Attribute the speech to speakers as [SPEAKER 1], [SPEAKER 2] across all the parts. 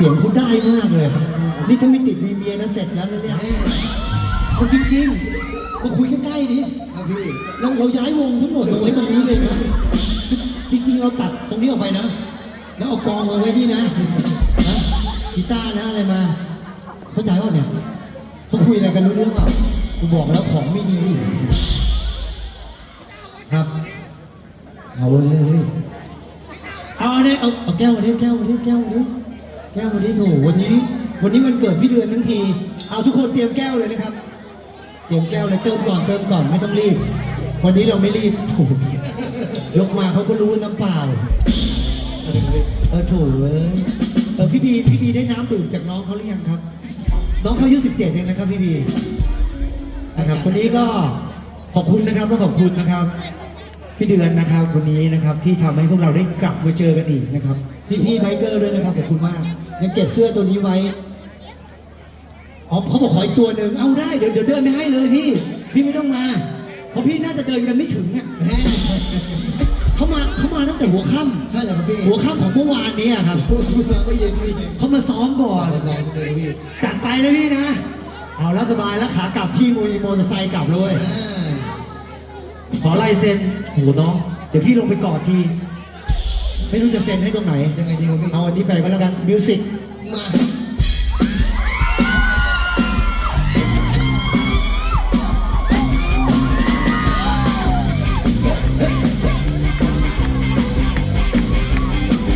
[SPEAKER 1] เสียงคุณได้มากเลย นี่ถ้าไม่ติดมีเมียนะเสร็จแล้วนะเนี่ยเอาจริงๆมาคุยใกล้ๆดิ
[SPEAKER 2] ครับพี่
[SPEAKER 1] เราเราย้ายวงทั้งหมดมาไว้ตรงนี้เลยนะ จริงๆเราตัดตรงนี้ออกไปนะ แล้วเอากองมาไว้ที่นะนะกีตาร์นะอะไรมา เข้าใจว่าเนี่ยเขาคุยอะไรกันรู้เรื่องเปล่ากูบอกแล้วของไม่ดี ครับ เอาเว้ยเฮ้ยเฮ้ยเอาเนี่ยเอาเอาแก้วมาดิแก้วมาดิแก้วมาดิแก้วมาดิโถวันนี้ วันนี้วันเกิดพี่เดือนทั้งที เอาทุกคนเตรียมแก้วเลยนะครับ เตรียมแก้วเลยเติมก่อนเติมก่อนไม่ต้องรีบ วันนี้เราไม่รีบโถูยกมาเขาก็รู้น้ำเปล่า เออโถูเว้ยเออพี่บีพี่บีได้น้ำดื่มจากน้องเขาหรือยังครับ น้องเขาอายุสิบเจ็ดเองนะครับพี่บีนะครับคนนี้ก็ขอบคุณนะครับต้องขอบคุณนะครับพี่เดือนนะครับวันนี้นะครับที่ทำให้พวกเราได้กลับมาเจอกันอีกนะครับพี่พี่ไบเกอร์ด้วยนะครับขอบคุณมาก ยังเก็บเสื้อตัวนี้ไว้อ๋อเขาบอกขออีกตัวหนึ่งเอาได้เดี๋ยวเดี๋ยวเดินไม่ให้เลยพี่ พี่ไม่ต้องมา เพราะพี่น่าจะเดินกันไม่ถึงอะ
[SPEAKER 2] แม่
[SPEAKER 1] เขามาเขามาตั้งแต่หัวค่
[SPEAKER 2] ใช่เหรอครับพี่ำ
[SPEAKER 1] หัวค่ำของเมื่อวานนี้อะครับ
[SPEAKER 2] พูดพูดมาก็เย็นพี่
[SPEAKER 1] เขามาซ้อมก่อน
[SPEAKER 2] มาซ้อมกันเลยพี่
[SPEAKER 1] จัดไปเลยพี่นะ เอาแล้วสบายแล้วขากลับพี่มุยมอเตอร์ไซค์กลับเลย
[SPEAKER 2] อ่า
[SPEAKER 1] ขอลายเซ็นโอ้โหน้องเดี๋ยวพี่ลงไปกอดที ไม่รู้จะเซ็นให้ตรงไหน
[SPEAKER 2] ยังไงดีครับพี่
[SPEAKER 1] เอาอันนี้ไปก็แล้วกัน มิวสิก
[SPEAKER 2] มา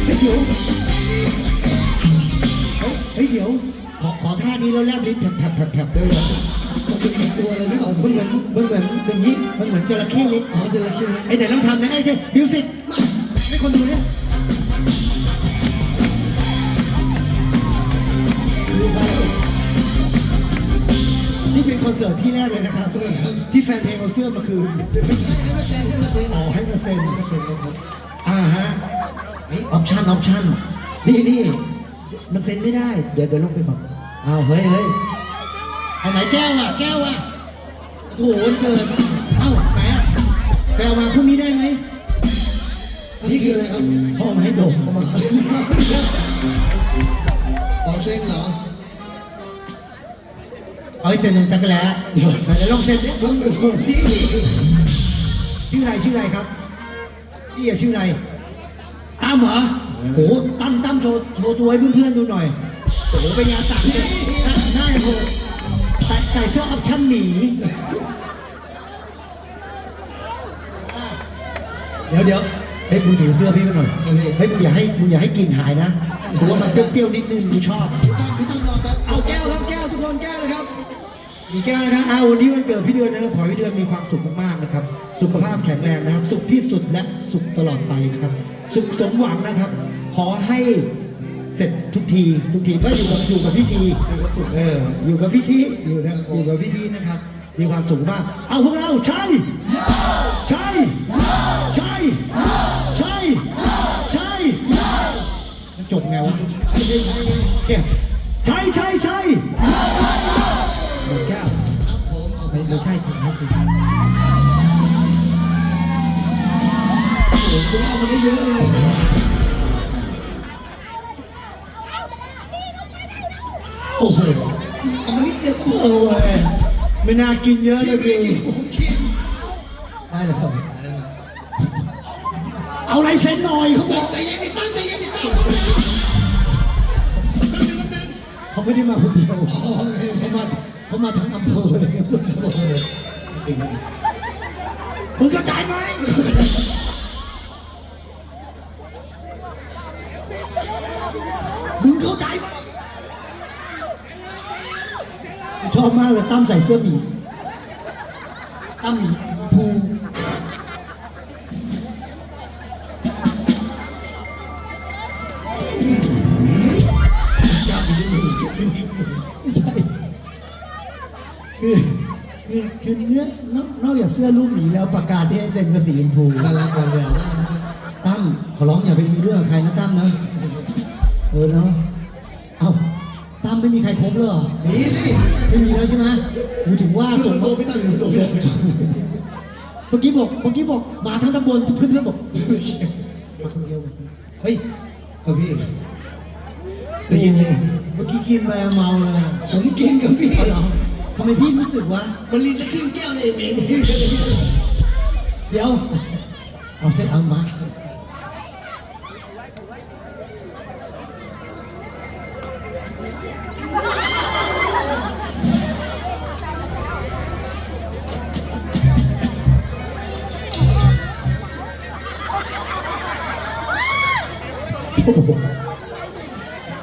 [SPEAKER 1] เฮ้ยเดี๋ยวเฮ้ยเดี๋ยว ขอขอท่านี้แล้วแลบลิ้นแผลบแผลบแผลบแผลบด้วยนะ
[SPEAKER 2] มันเป็นอีกตัวเลยพี่ของ
[SPEAKER 1] มัน
[SPEAKER 2] พี่
[SPEAKER 1] เหมือนมันเหมือนอย่างนี้มันเหมือนจระเข้เล็ก
[SPEAKER 2] อ๋อเจอแล้วใช่ไหม
[SPEAKER 1] ไอ้ไหนลองทำนะไอ้เจ้มิวสิกให้คนดูเนี่ย สิร์ตที่แรกเลยนะครับ ที่แฟนเพลงเอาเสื้อมาคืน
[SPEAKER 2] ไม่ใช่ให้มาเซ็นให้มาเซ็น
[SPEAKER 1] อ๋อให้มาเซ็น
[SPEAKER 2] ให้มาเซ็นนะครับ
[SPEAKER 1] อ่าฮะนี่ออปชั่นออปชั่นนี่นี่มันเซ็นไม่ได้ เดี๋ยวเดี๋ยวลงไปบอกอ้าวเฮ้ยเฮ้ยเอาไหนแก้วอะแก้วอะโอ้โหวันเกิดเอ้าไหนอะแปลมาพรุ่งนี้ได้ไหม
[SPEAKER 2] อันนี้คืออะไรครับ
[SPEAKER 1] เขาเอามาให้ดม
[SPEAKER 2] เอามาขอเซ็นเหรอ
[SPEAKER 1] เอาให้เซ็นหนึ่งจักรแล้วเดี๋ยวเดี๋ยวลองเซ็นดิ
[SPEAKER 2] มันเป็นของพี่
[SPEAKER 1] ชื่ออะไรชื่ออะไรครับพี่อะชื่ออะไรตั้มเหรอโอ้โหตั้มตั้มโชว์โชว์ตัวให้เพื่อนๆดูหน่อยโอ้โหเป็นยาสั่งเลยหน้าหน้าโหดใส่ใส่เสื้อออปชั่นหมีเดี๋ยวเดี๋ยวเฮ้ยมึงถือเสื้อพี่มาหน่อยเฮ้ยมึงอย่าให้มึงอย่าให้กลิ่นหายนะถือว่ามันเปรี้ยวๆนิดนึงกูชอบ
[SPEAKER 2] พี่ตั้งรอแป๊บ
[SPEAKER 1] เอาแก้วครับ มีแก้วนะครับเอาวันนี้วันเกิดพี่เดือนนะครับขอให้พี่เดือนมีความสุขมากๆนะครับ สุขภาพแข็งแรงนะครับ สุขที่สุดและสุขตลอดไปนะครับ สุขสมหวังนะครับ ขอให้เสร็จทุกทีทุกทีก็อยู่กับอยู่กับพี่ทีเอออยู่กับพี่ทีอยู่นะอยู่กับพี่ทีนะครับ มีความสุขมาก เอาพวกเราใช่ใช่ใช่ใช่ใช่มันจบไงวะ
[SPEAKER 2] ใช่ใช่ใช่ไง
[SPEAKER 1] เก่งใช่ใช่
[SPEAKER 2] โอ้โหคุณเอามาได้เยอะเลยโอ้โหทำมานิดเดียวก็หมด
[SPEAKER 1] โอ้ยไม่น่ากินเยอะเลย
[SPEAKER 2] พี่
[SPEAKER 1] พี่
[SPEAKER 2] ผมกิน
[SPEAKER 1] ได้เลยครับเอาลายเซ็นหน่อยเขา
[SPEAKER 2] ใจ
[SPEAKER 1] บอก
[SPEAKER 2] ใจเย็นดิตั้งใจเย็นดิตั้ง
[SPEAKER 1] เขาไม่ได้มาคนเดียวเขามาเขามาทั้งอำเภอเลย มึงเข้าใจไหมมึงเข้าใจไหมชอบมากเลยตั้มใส่เสื้อหมีตั้มหมีภู คือคือเนื้อนอกนอกจากเสื้อลูกหมีแล้วประกาศที่ให้เซ็นกระสีชมพู
[SPEAKER 2] น่ารักกว่าแววมากนะครับ
[SPEAKER 1] ตั้มขอร้องอย่าไปมีเรื่องกับใครนะตั้มนะเออเนาะเอ้าตั้มไม่มีใครครบเลยเหรอ
[SPEAKER 2] นี่สิ
[SPEAKER 1] ไม่มีแล้วใช่ไหมกูถึงว่า
[SPEAKER 2] ส่
[SPEAKER 1] ส่
[SPEAKER 2] ง
[SPEAKER 1] ง
[SPEAKER 2] ตั
[SPEAKER 1] มาว
[SPEAKER 2] พี่ตั้งอยู่ตัวเดียว
[SPEAKER 1] เมื่อกี้บอกเมื่อกี้บอกมาทั้งตำบลเพื่อนๆบอกมาคนเดียวเฮ้ย
[SPEAKER 2] ครับพี่ได้ยินเลย
[SPEAKER 1] เมื่อกี้กินไปเมาเลย
[SPEAKER 2] ผมกินกับพี่
[SPEAKER 1] เอาเหรอทำไมพี่รู้สึกว่า
[SPEAKER 2] มันลินได้ครึ่งแก้วเลยเอง
[SPEAKER 1] เดี๋ยว เอาเส้นเอามา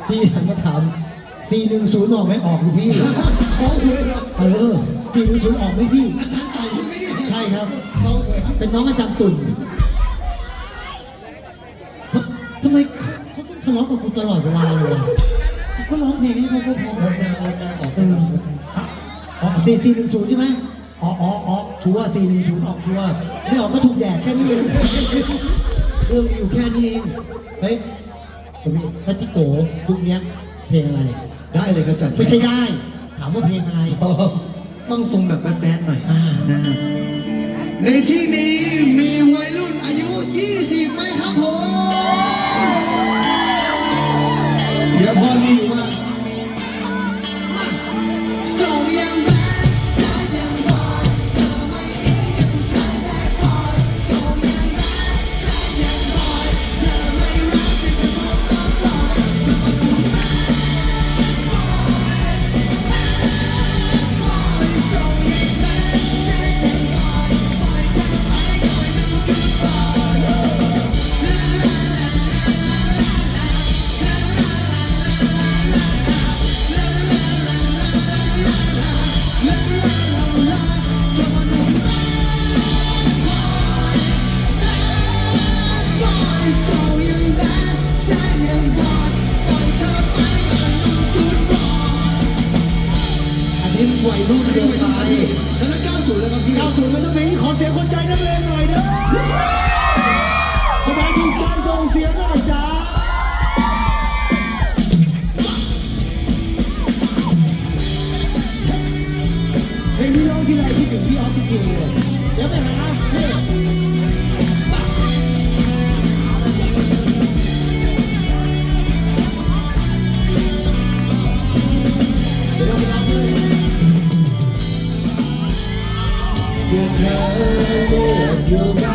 [SPEAKER 1] พี่หันมาถาม410ออกไหมออกอยู่พี่
[SPEAKER 2] ขอหวยเหรอ
[SPEAKER 1] เออ410ออกไหมพี่
[SPEAKER 2] อาจารย์เต่าใช่ไหมเนี่ย
[SPEAKER 1] ใช่ครับ
[SPEAKER 2] ขอหวย
[SPEAKER 1] เป็นน้องอาจารย์ตุ่นทำไมเขาเขาต้องทะเลาะกับกูตลอดเวลาเลยอะกูก็ร้องเพลงให้เขาก็พอ
[SPEAKER 2] วันหน้าวันหน้าออก
[SPEAKER 1] เอ
[SPEAKER 2] ไป
[SPEAKER 1] ออะออกสี่สี่หนึ่งศูนย์ใช่ไหมอ๋ออ๋ออ๋อชัวร์สี่หนึ่งศูนย์ออกชัวร์ไม่ออกก็ถูกแดดแค่นี้เองเรื่องมีอยู่แค่นี้เองเฮ้ย
[SPEAKER 2] พี่
[SPEAKER 1] ทัจิโกะยุคเนี้ยเพลงอะไร
[SPEAKER 2] ได้เลยครับอาจารย์
[SPEAKER 1] ไม่ใช่ได้ ถามว่าเพลงอะไร
[SPEAKER 2] อ๋อต้องทรงแบบแบดๆหน่อย
[SPEAKER 1] อ่า
[SPEAKER 2] นะในที่นี้มีวัยรุ่นอายุ 20ไหมครับผม เดี๋ยวพอมีอยู่ กินไปแล้วเก้าศูนย์แล้วครับพี่
[SPEAKER 1] 90มันต้องเพลงนี้ขอเสียงคนใจนักเลงหน่อย ลื